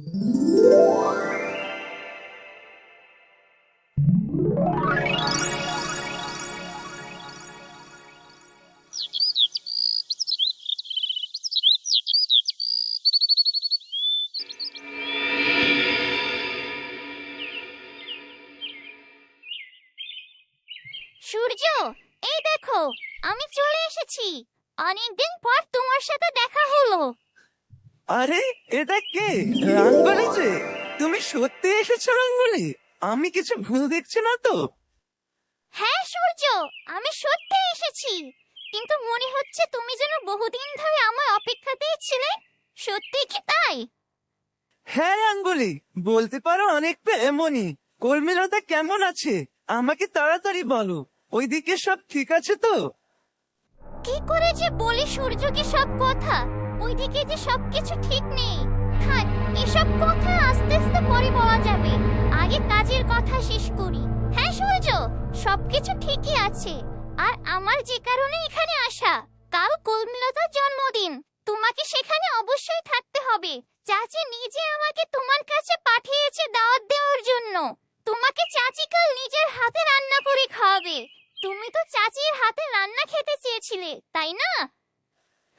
সূর্য এই দেখো আমি চলে এসেছি। অনেকদিন পর তোমার সাথে দেখা হলো। আরে এটা রাঙ্গলি যে তুমি সত্যি এসেছ রাঙ্গলি আমি কিছু ভুল দেখছি না তো? হ্যাঁ সূর্য আমি সত্যি এসেছি। কিন্তু মনে হচ্ছে তুমি যেন বহুদিন ধরে আমার অপেক্ষাতেই ছিলে সত্যি কি তাই? হ্যাঁ রাঙ্গুলি বলতে পারো অনেকটা এমনই। কর্মীলতা কেমন আছে? আমাকে তাড়াতাড়ি বলো। ওইদিকে সব ঠিক আছে তো? কি করে যে বলি সূর্যকে সব কথা? ওইদিকে যে সবকিছু ঠিক নেই। এসব কথা আস্তে আস্তে পরে বলা যাবে। আগে কাজের কথা শেষ করি। হ্যাঁ সূর্য? সবকিছু ঠিকই আছে। আর আমার যে কারণে এখানে আসা, কাল কলমিলতার জন্মদিন। তোমাকে সেখানে অবশ্যই থাকতে হবে। চাচি নিজে আমাকে তোমার কাছে পাঠিয়েছে দাওয়াত দেওয়ার জন্য। তোমাকে চাচি কাল নিজের হাতে রান্না করে খাওয়াবে। তুমি তো চাচির হাতে রান্না খেতে চেয়েছিলে, তাই না?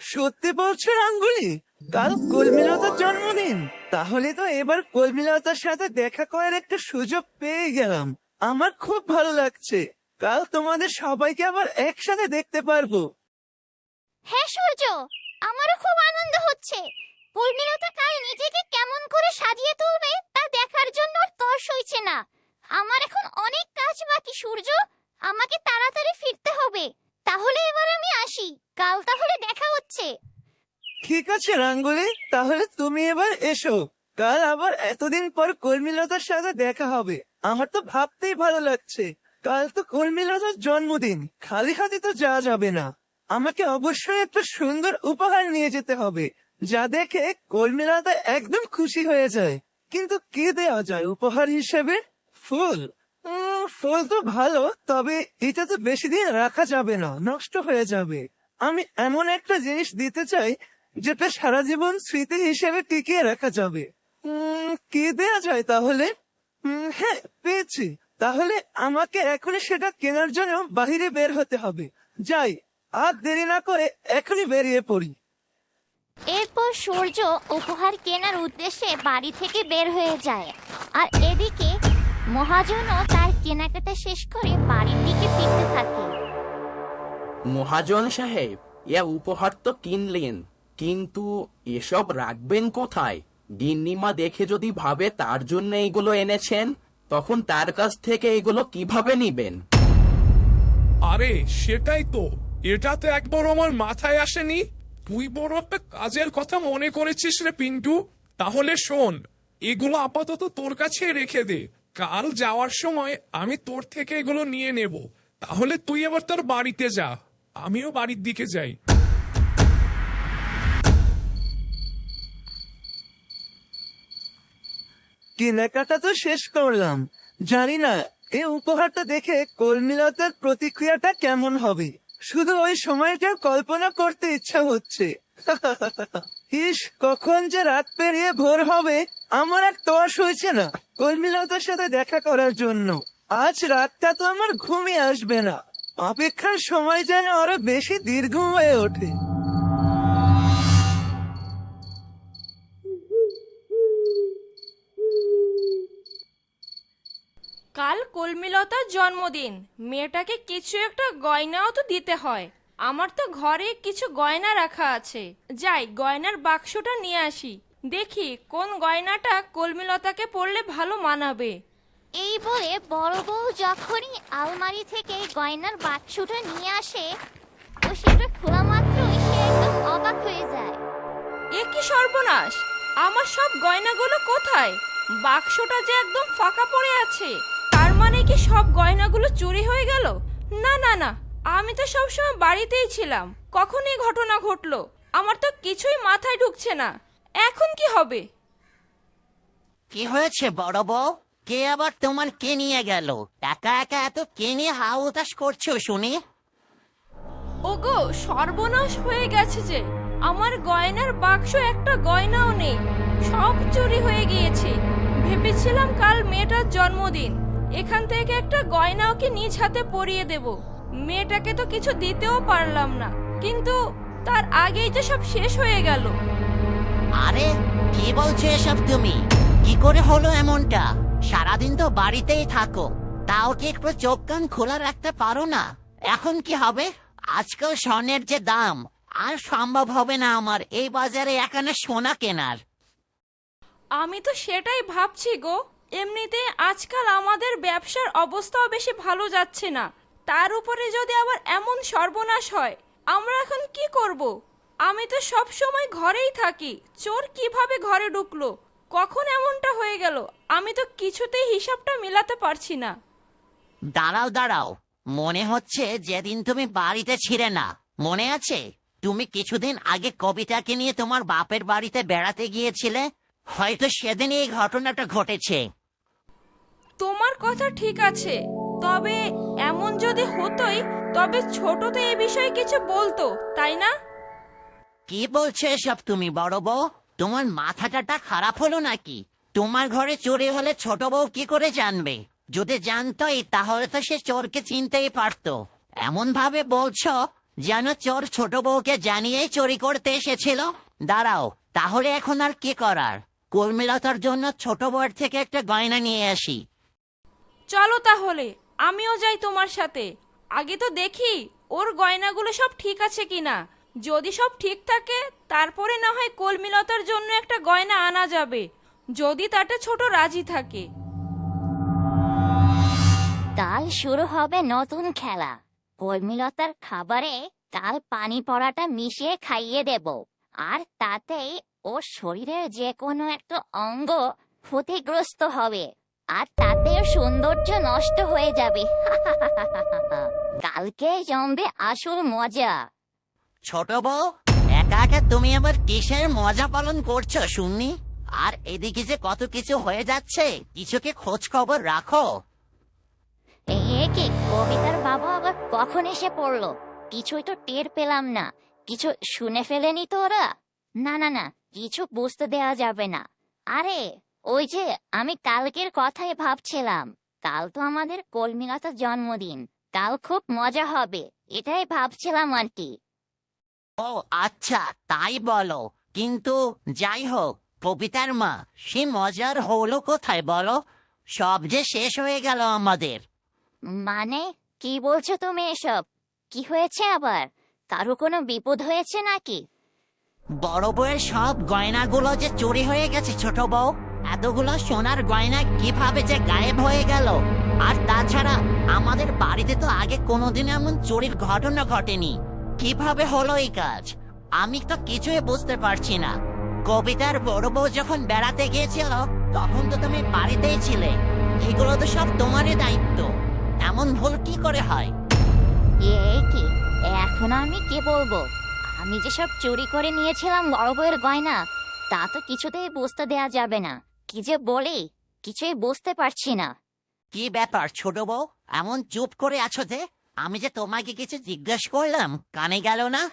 সত্যি বলছো, রাঙ্গুলি? কাল কর্মীলতার জন্মদিন। তাহলে তো এবার কর্মীলতার সাথে দেখা করার একটা সুযোগ পেয়ে গেলাম। আমার খুব ভালো লাগছে। কাল তোমাদের সবাইকে আবার একসাথে দেখতে পারব। হ্যাঁ সূর্য! আমারও খুব আনন্দ হচ্ছে। পূর্ণিলতা কাল নিজেকে কেমন করে সাজিয়ে তুলবে, তা দেখার জন্য আর তর সইছে না। আমার এখন অনেক কাজ বাকি, সূর্য। আমাকে তাড়াতাড়ি ফিরতে হবে। তাহলে এবার আমি আসি। কাল তাহলে দেখা হচ্ছে। ঠিক আছে, রাঙ্গুলি। তাহলে তুমি এবার এসো। কাল আবার এতদিন পর কর্মীলতার সাথে দেখা হবে। আমার তো ভাবতেই ভালো লাগছে। কাল তো কর্মীলতার জন্মদিন। খালি হাতে তো যাওয়া যাবে না। আমাকে অবশ্যই একটা সুন্দর উপহার নিয়ে যেতে হবে, যা দেখে কর্মীলতা একদম খুশি হয়ে যায়। কিন্তু কি দেওয়া যায় উপহার হিসেবে? ফুল। ফুল তো ভালো, তবে এটা তো বেশি দিন রাখা যাবে না, নষ্ট হয়ে যাবে। আমি এমন একটা জিনিস দিতে চাই যেটা সারা জীবন স্মৃতি হিসেবে টিকিয়ে রাখা যাবে। কি দেয়া যায় তাহলে? হ্যাঁ পেয়েছি। তাহলে আমাকে এখনই সেটা কেনার জন্য বাহিরে বের হতে হবে। যাই আর দেরি না করে এখনই বেরিয়ে পড়ি। এরপর সূর্য উপহার কেনার উদ্দেশ্যে বাড়ি থেকে বের হয়ে যায়। আর এদিকে মহাজনও তার কেনাকাটা শেষ করে বাড়ির দিকে ফিরতে থাকে। মহাজন সাহেব এ উপহার তো কিনলেন। কিন্তু এসব রাখবেন কোথায়? গিন্নিমা দেখে যদি ভাবে তার জন্য এগুলো এনেছেন, তখন তার কাছ থেকে এগুলো কীভাবে নিবেন? আরে, সেটাই তো। এটা তো একবার আমার মাথায় আসেনি। তুই বড় একটা কাজের কথা মনে করেছিস রে পিন্টু। তাহলে শোন, এগুলো আপাতত তোর কাছে রেখে দে। কাল যাওয়ার সময় আমি তোর থেকে এগুলো নিয়ে নেব। তাহলে তুই এবার তোর বাড়িতে যা। আমিও বাড়ির দিকে যাই। কেনাকাটা তো শেষ করলাম। জানি না, এই উপহারটা দেখে কর্মীলতার প্রতিক্রিয়াটা কেমন হবে? শুধু ওই সময়টা কল্পনা করতে ইচ্ছা হচ্ছে। ইস, কখন যে রাত পেরিয়ে ভোর হবে, আমার এক তোয়াশ হয়েছে না কর্মীলতার সাথে দেখা করার জন্য। আজ রাতটা তো আমার ঘুমিয়ে আসবে না। অপেক্ষার সময় যেন আরও বেশি দীর্ঘ হয়ে ওঠে। কাল কলমিলতার জন্মদিন। মেয়েটাকে কিছু একটা গয়নাও তো দিতে হয়। আমার তো ঘরে কিছু গয়না রাখা আছে। যাই গয়নার বাক্সটা নিয়ে আসি। দেখি কোন গয়নাটা কলমিলতাকে পরলে ভালো মানাবে। এই বলে বড় বউ যখনই আলমারি থেকে গয়নার বাক্সটা নিয়ে আসে ও সেটা খোলা মাত্রই সে একদম অবাক হয়ে যায়। এ কি সর্বনাশ! আমার সব গয়নাগুলো কোথায়? বাক্সটা যে একদম ফাঁকা পড়ে আছে। মানে কি সব গয়নাগুলো চুরি হয়ে গেল? না না না আমি তো সবসময় বাড়িতেই ছিলাম। কখন এই ঘটনা ঘটলো? আমার তো কিছুই মাথায় ঢুকছে না। এখন কি হবে? কি হয়েছে বড় বউ? কে আবার তোমার কে নিয়ে গেল? একা একা এত কে নিয়ে হা উতাস করছ শুনি। ওগো সর্বনাশ হয়ে গেছে যে। আমার গয়নার বাক্স একটা গয়নাও নেই। সব চুরি হয়ে গিয়েছে। ভেবেছিলাম কাল মেয়েটার জন্মদিন। এখান থেকে একটা গয়না ওকে নিজ হাতে পরিয়ে দেব। মেয়েটাকে তো কিছু দিতেও পারলাম না কিন্তু তার আগেই যে সব শেষ হয়ে গেল। আরে কি বলছো এসব তুমি? কি করে হলো এমনটা? সারাদিন তো বাড়িতেই থাকো। তাও কি একটু চোখ কান খোলা রাখতে পারো না? এখন কি হবে? আজকাল স্বর্ণের যে দাম আর সম্ভব হবে না আমার এই বাজারে এখানে সোনা কেনার। আমি তো সেটাই ভাবছি গো। এমনিতে আজকাল আমাদের ব্যবসার অবস্থাও বেশি ভালো যাচ্ছে না। তার উপরে যদি আবার এমন সর্বনাশ হয়, আমরা এখন কি করব? আমি তো সব সময় ঘরেই থাকি। চোর কীভাবে ঘরে ঢুকলো? কখন এমনটা হয়ে গেল? আমি তো কিছুতেই হিসাবটা মেলাতে পারছি না। দাঁড়াও দাঁড়াও। মনে হচ্ছে যেদিন তুমি বাড়িতে ছিলে না। মনে আছে? তুমি কিছুদিন আগে কবিতাকে নিয়ে তোমার বাপের বাড়িতে বেড়াতে গিয়েছিলে? হয়তো সেদিন এই ঘটনাটা ঘটেছে। তোমার কথা ঠিক আছে। তবে এমন যদি হতোই, তবে ছোট তো এ বিষয়ে কিছু বলতো, তাই না? কি বলছো এসব তুমি, বড় বউ? তোমার মাথাটাটা খারাপ হলো নাকি? তোমার ঘরে চুরি হলে ছোট বউ কি করে জানবে? যদি জানতই, তাহলে তো সে চোরকে চিনতেই পারতো। এমন ভাবে বলছো, যেন চোর ছোট বউকে জানিয়েই চুরি করতে এসেছিল? দাঁড়াও, তাহলে এখন আর কি করার? কর্মীলতার জন্য ছোট বউয়ের থেকে একটা গয়না নিয়ে আসি। চলো তাহলে, আমিও যাই তোমার সাথে। আগে তো দেখি, ওর গয়নাগুলো সব ঠিক আছে কিনা। যদি সব ঠিক থাকে, তারপরে না হয় কলমিলতার জন্য একটা গয়না আনা যাবে। যদি তাতে ছোট রাজি থাকে। কাল শুরু হবে নতুন খেলা। কর্মীলতার খাবারে কাল পানি পড়াটা মিশিয়ে খাইয়ে দেব। আর তাতেই ওর শরীরের যে কোনো একটা অঙ্গ ক্ষতিগ্রস্ত হবে। আর তাতে ওর সৌন্দর্য নষ্ট হয়ে যাবে। কালকে জমবে আসল মজা। ছোট বউ একা একা তুমি আবার কিসের মজা পালন করছ শুননি আর এদিকে যে কত কিছু হয়ে যাচ্ছে কিছুকে খোঁজ খবর রাখো? এ কি কবিতার বাবা আবার কখন এসে পড়ল? কিছুই তো টের পেলাম না। কিছু শুনে ফেলেনি তো ওরা? না না না কিছু বুঝতে দেওয়া যাবে না। আরে ওই যে আমি কালকের কথাই ভাবছিলাম। কাল তো আমাদের কলমিলতার জন্মদিন। কাল খুব মজা হবে এটাই ভাবছিলাম কি। ও আচ্ছা তাই বলো। কিন্তু যাই হোক কবিতার মা সে মজার হলো কোথায় বলো? সব যে শেষ হয়ে গেল আমাদের। মানে কি বলছো তুমি এসব? কি হয়েছে আবার? কারও কোনো বিপদ হয়েছে নাকি? বড় বউয়ের সব গয়নাগুলো যে চুরি হয়ে গেছে ছোট বউ। এতগুলো সোনার গয়না কীভাবে যে গায়েব হয়ে গেল? আর তাছাড়া, আমাদের বাড়িতে তো আগে কোনোদিন এমন চুরির ঘটনা ঘটেনি। কীভাবে হলো এই কাজ? আমি তো কিছুই বুঝতে পারছি না। কবিতার বড় বউ যখন বেড়াতে গিয়েছিল, তখন তো তুমি বাড়িতেই ছিলে। এগুলো তো সব তোমারই দায়িত্ব। এমন ভুল কি করে হয়? এ কি? এখন আমি কি বলব? আমি যে সব চুরি করে নিয়েছিলাম বড় বউয়ের গয়না, তা তো কিছুতেই বুঝতে দেয়া যাবে না। কি যে বলি কিছুই বুঝতে পারছি না। কি ব্যাপার ছোট বউ? এমন চুপ করে আছো যে আমি যে তোমাকে কিছু জিজ্ঞেস করলাম কানে গেল না?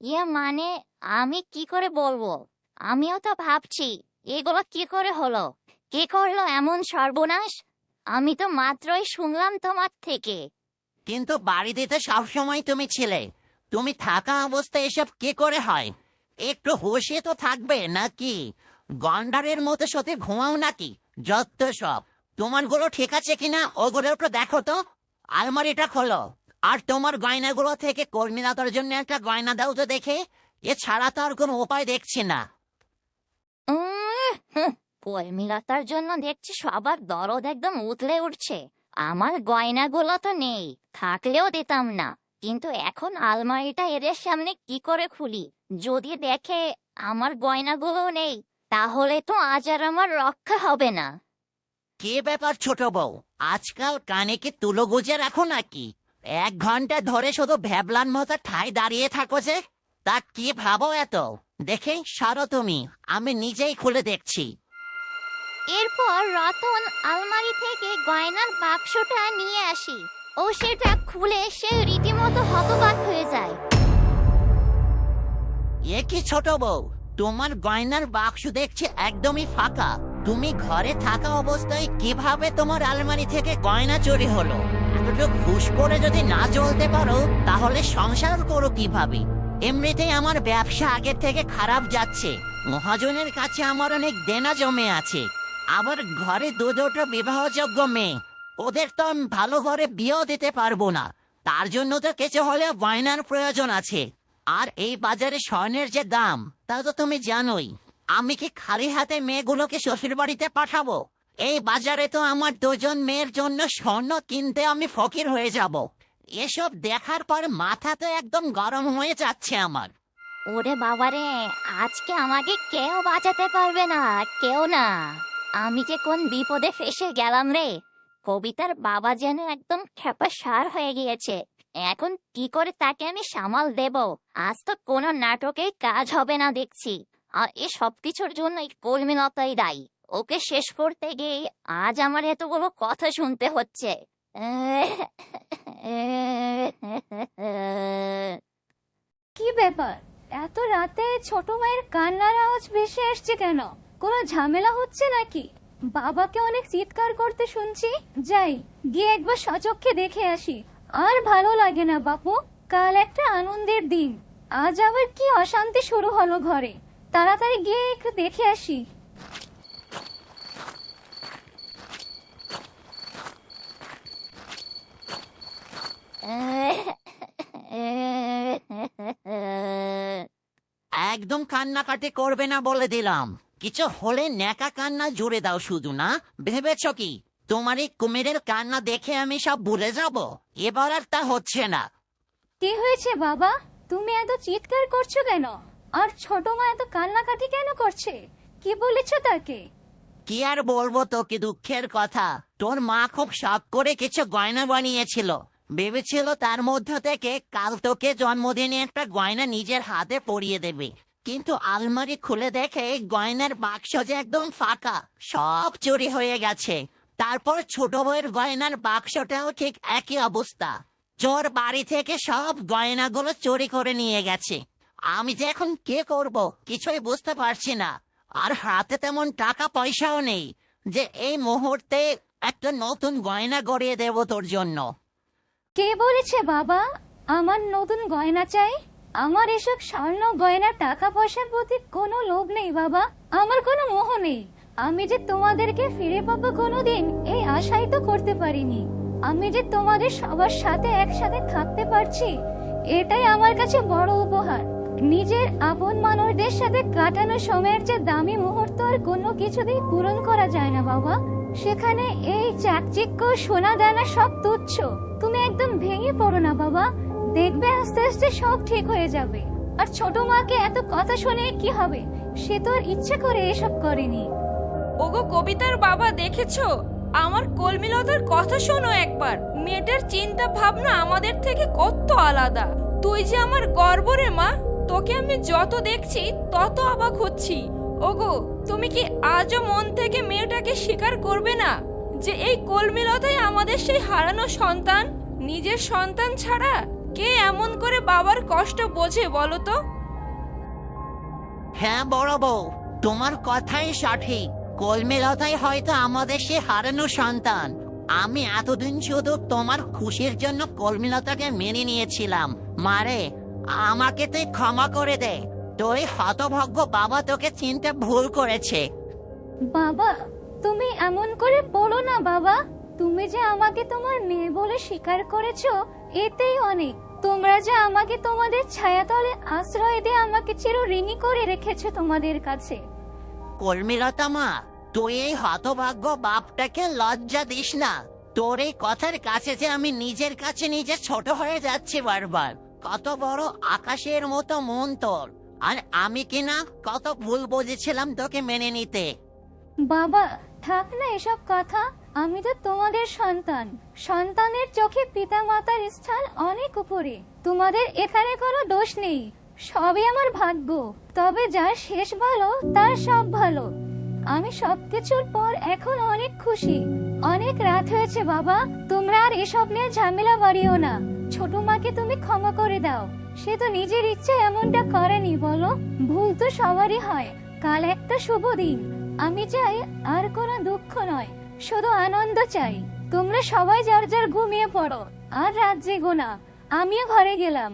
ইয়ে মানে আমি কি করে বলব? আমিও তো ভাবছি এগুলো কি করে হলো? কে করল এমন সর্বনাশ? আমি তো মাত্রই শুনলাম তোমার থেকে। কিন্তু বাড়িতে তো সবসময় তুমি ছিলে। তুমি থাকা অবস্থায় এসব কে করে হয়? একটু হুঁশিয়ে তো থাকবে নাকি? গন্ডারের মতো সাথে ঘুমাও নাকি? যত সব। তোমার তোমারগুলো ঠিক আছে কিনা ওগুলো একটু দেখো তো। আলমারিটা খোলো। আর তোমার গয়নাগুলো থেকে কর্মীলতার জন্য একটা গয়না দাও তো দেখে। এছাড়া তো আর কোনো উপায় দেখছি না। কর্মীলতার জন্য দেখছি সবার দরদ একদম উতলে উঠছে। আমার গয়নাগুলো তো নেই, থাকলেও দিতাম না। কিন্তু এখন আলমারিটা এদের সামনে কি করে খুলি? যদি দেখে আমার গয়নাগুলো নেই তাহলে তো আজ আর আমার রক্ষা হবে না। কে ব্যাপার ছোট বউ? আজকাল কানে কি তুলো গুজে রাখো নাকি? এক ঘণ্টা ধরে শুধু ভ্যাবলান মতো ঠাই দাঁড়িয়ে থাকো যে? তা কি ভাবো এত? দেখে সারো তুমি আমি নিজেই খুলে দেখছি। এরপর রতন আলমারি থেকে গয়নার বাক্সটা নিয়ে আসি। ও সেটা খুলে সে রীতিমতো হতবাক হয়ে যায়। এ কি ছোট বউ? তোমার গয়নার বাক্স দেখছি একদমই ফাঁকা। তুমি ঘরে থাকা অবস্থায় কীভাবে তোমার আলমারি থেকে গয়না চুরি হলো? এতটুকু করে যদি না চলতে পারো, তাহলে সংসার করো কীভাবে? এমনিতেই আমার ব্যবসা আগের থেকে খারাপ যাচ্ছে। মহাজনের কাছে আমার অনেক দেনা জমে আছে। আবার ঘরে দু দুটো বিবাহযোগ্য মেয়ে। ওদের তো আমি ভালো ঘরে বিয়েও দিতে পারব না। তার জন্য তো কিছু হলেও গয়নার প্রয়োজন আছে। আর এই বাজারে স্বর্ণের যে দাম, তা তো তুমি জানোই। আমি কি খালি হাতে মেয়েগুলোকে শ্বশুর বাড়িতে পাঠাবো? এই বাজারে তো আমার দুজন মেয়ের জন্য স্বর্ণ কিনতে আমি ফকির হয়ে যাব। এসব দেখার পর মাথা তো একদম গরম হয়ে যাচ্ছে আমার। ওরে বাবারে, আজকে আমাকে কেউ বাঁচাতে পারবে না, কেউ না। আমি যে কোন বিপদে ফেসে গেলাম রে। কবিতার বাবা যেন একদম খেপা সার হয়ে গিয়েছে। এখন কি করে তাকে আমি সামাল দেব? আজ তো কোনো নাটকে কাজ হবে না দেখছি। আর এ সব কিছুর জন্য কর্মীলতাই দায়ী। ওকে শেষ করতে গিয়ে আজ আমার এতগুলো কথা শুনতে হচ্ছে। কি ব্যাপার? এত রাতে ছোট মায়ের কান্নার আওয়াজ ভেসে আসছে কেন? কোনো ঝামেলা হচ্ছে নাকি? বাবাকে অনেক চিৎকার করতে শুনছি। যাই, গিয়ে একবার সচক্ষে দেখে আসি। আর ভালো লাগে না, বাপু। কাল একটা আনন্দের দিন। আজ আবার কি অশান্তি শুরু হলো ঘরে। তাড়াতাড়ি গিয়ে একটু দেখে আসি। একদম কান্নাকাটি করবে না বলে দিলাম। কিছু হলে ন্যাকা কান্না জুড়ে দাও শুধু না ভেবেছ কি? তোমার এই কুমিরের কান্না দেখে আমি সব ভুলে যাব। এবার আর তা হচ্ছে না। কি হয়েছে বাবা? তুমি এত চিৎকার করছ কেন? আর ছোট মা এত কান্নাকাটি কেন করছে? কি বলেছ তাকে? কি আর বলব তোকে দুঃখের কথা। তোর মা খুব শখ করে কিছু গয়না বানিয়েছিল। ভেবেছিল তার মধ্য থেকে কাল তোকে জন্মদিনে একটা গয়না নিজের হাতে পরিয়ে দেবে। কিন্তু আলমারি খুলে দেখে গয়নার বাক্স যে একদম ফাঁকা সব চুরি হয়ে গেছে। তারপর ছোট বউয়ের গয়নার বাক্সটাও ঠিক একই অবস্থা। চোর বাড়ি থেকে সব গয়নাগুলো চুরি করে নিয়ে গেছে। আমি যে এখন কে করব কিছুই বুঝতে পারছি না। আর হাতে তেমন টাকা পয়সাও নেই যে এই মুহূর্তে একটা নতুন গয়না গড়িয়ে দেব তোর জন্য। কে বলেছে বাবা? আমার নতুন গয়না চাই? আমার এসব স্বর্ণ গয়না টাকা পয়সার প্রতি কোনো লোভ নেই বাবা। আমার কোনো মোহ নেই। আমি যে তোমাদেরকে ফিরে পাবো কোনোদিন, এই আশাই তো করতে পারিনি। আমি যে তোমাদের সবার সাথে একসাথে থাকতে পারছি, এটাই আমার কাছে বড় উপহার। নিজের আপন মানুষদের সাথে কাটানো সময়ের যে দামি মুহূর্ত আর কোনো কিছুতেই পূরণ করা যায় না, বাবা। সেখানে এই চাকচিক্য সোনা দানা সব তুচ্ছ। তুমি একদম ভেঙে পড়ো না, বাবা। দেখবে আস্তে আস্তে সব ঠিক হয়ে যাবে। আর ছোট মাকে এত কথা শুনে কি হবে? সে তো আর ইচ্ছে করে এসব করেনি। ওগো কবিতার বাবা দেখেছ? আমার কলমিলতার কথা শোনো একবার। মেয়েটার চিন্তা ভাবনা আমাদের থেকে কত আলাদা। তুই যে আমার গর্ব রে মা, তোকে আমি যত দেখছি তত অবাক হচ্ছি। ওগো, তুমি কি আজও মন থেকে মেয়েটাকে স্বীকার করবে না? যে এই কলমিলতাই আমাদের সেই হারানো সন্তান? নিজের সন্তান ছাড়া কে এমন করে বাবার কষ্ট বোঝে বলো তো? হ্যাঁ বড় বউ, তোমার কথাই সঠিক। কলমেলতাই হয়তো আমাদের সে হারানো সন্তান। আমি এতদিন শুধু তোমার খুশির জন্য কলমিলতাকে মেনে নিয়েছিলাম। মারে, আমাকে তুই ক্ষমা করে দে। তুই হতভাগ্য বাবা তোকে চিনতে ভুল করেছে। বাবা, তুমি এমন করে বলো না বাবা। তুমি যে আমাকে তোমার মেয়ে বলে স্বীকার করেছ, এতেই অনেক। তোমরা যে আমাকে তোমাদের ছায়াতলে আশ্রয় দিয়ে আমাকে চির ঋণী করে রেখেছো তোমাদের কাছে। কলমিলতা মা তুই এই হতভাগ্য বাপটাকে লজ্জা দিস না। তোর এই কথার কাছে যে আমি নিজের কাছে নিজে ছোট হয়ে যাচ্ছি বারবার, কত বড় আকাশের মতো মন তোর। আর আমি কিনা কত ভুল বুঝেছিলাম তোকে মেনে নিতে। বাবা, থাক না এসব কথা। আমি তো তোমাদের সন্তান। সন্তানের চোখে পিতা মাতার স্থান অনেক উপরে। তোমাদের এখানে কোনো দোষ নেই। সবই আমার ভাগ্য। তবে যার শেষ ভালো, তার সব ভালো। আমি সবকিছুর পর এখন অনেক খুশি। অনেক রাত হয়েছে বাবা, তোমরা আর এসব নিয়ে ঝামেলা বাড়িও না। ছোট মাকে তুমি ক্ষমা করে দাও। সে তো নিজের ইচ্ছে এমনটা করেনি, বলো? ভুল তো সবারই হয়। কাল একটা শুভ দিন। আমি চাই আর কোনো দুঃখ নয়, শুধু আনন্দ চাই। তোমরা সবাই যার যার ঘুমিয়ে পড়ো, আর রাত জেগো না। আমিও ঘরে গেলাম।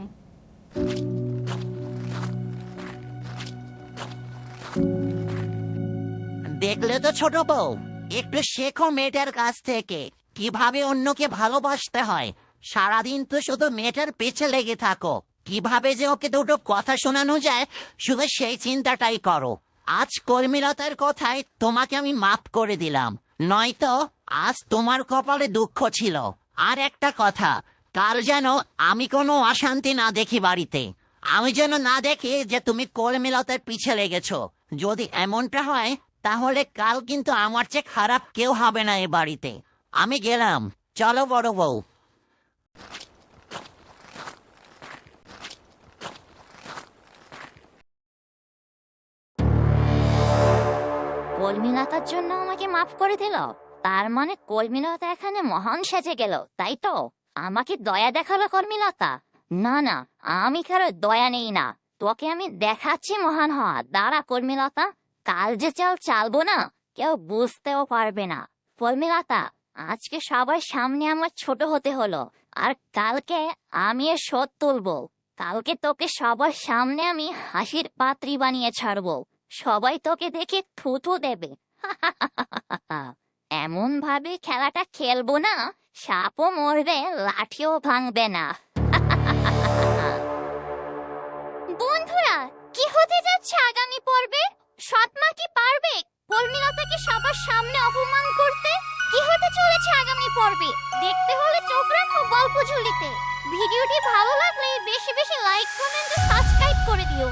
দেখলে তো ছোট বউ। একটু শেখো মেয়েটার কাছ থেকে, কীভাবে অন্যকে ভালোবাসতে হয়। সারাদিন তো শুধু মেয়েটার পেছে লেগে থাকো। কীভাবে যে ওকে দুটো কথা শোনানো যায়, শুধু সেই চিন্তাটাই করো। আজ কর্মীলতার কথায় তোমাকে আমি মাফ করে দিলাম। নয়তো আজ তোমার কপালে দুঃখ ছিল। আর একটা কথা, কাল যেন আমি কোনো অশান্তি না দেখি বাড়িতে। আমি যেন না দেখি যে তুমি কর্মীলতার পিছে লেগেছো। যদি এমনটা হয় তাহলে কাল কিন্তু আমার চেয়ে খারাপ কেউ হবে না এ বাড়িতে। আমি গেলাম। চলো বড় বউ। কলমিলতার জন্য আমাকে মাফ করে দিল। তার মানে কলমিলতা এখানে মহান সেজে গেল, তাই তো? আমাকে দয়া দেখাল কর্মীলতা না না, আমি কারও দয়া নেই না। তোকে আমি দেখাচ্ছি মহান হওয়া। দাঁড়া কর্মীলতা কাল যে চাল চালবো না, কেউ বুঝতেও পারবে না। কর্মীলতা আজকে সবার সামনে আমার ছোট হতে হলো, আর কালকে আমি এর শোধ তুলবো। কালকে তোকে সবার সামনে আমি হাসির পাত্রী বানিয়ে ছাড়বো। সবাই তোকে দেখে থুথু দেবে। এমন ভাবে খেলাটা খেলব না, সাপও মরবে, লাঠিও ভাঙবে না। বন্ধুরা, কি হতে যাচ্ছে আগামী পর্বে? সৎমা কি পারবে কর্মীলতাকে সবার সামনে অপমান করতে? কি হতে চলেছে আগামী পর্বে? দেখতে হলে চোখ রাখো গল্প ঝুলিতে ভিডিওটি ভালো লাগলে বেশি বেশি লাইক কমেন্ট সাবস্ক্রাইব করে দিও।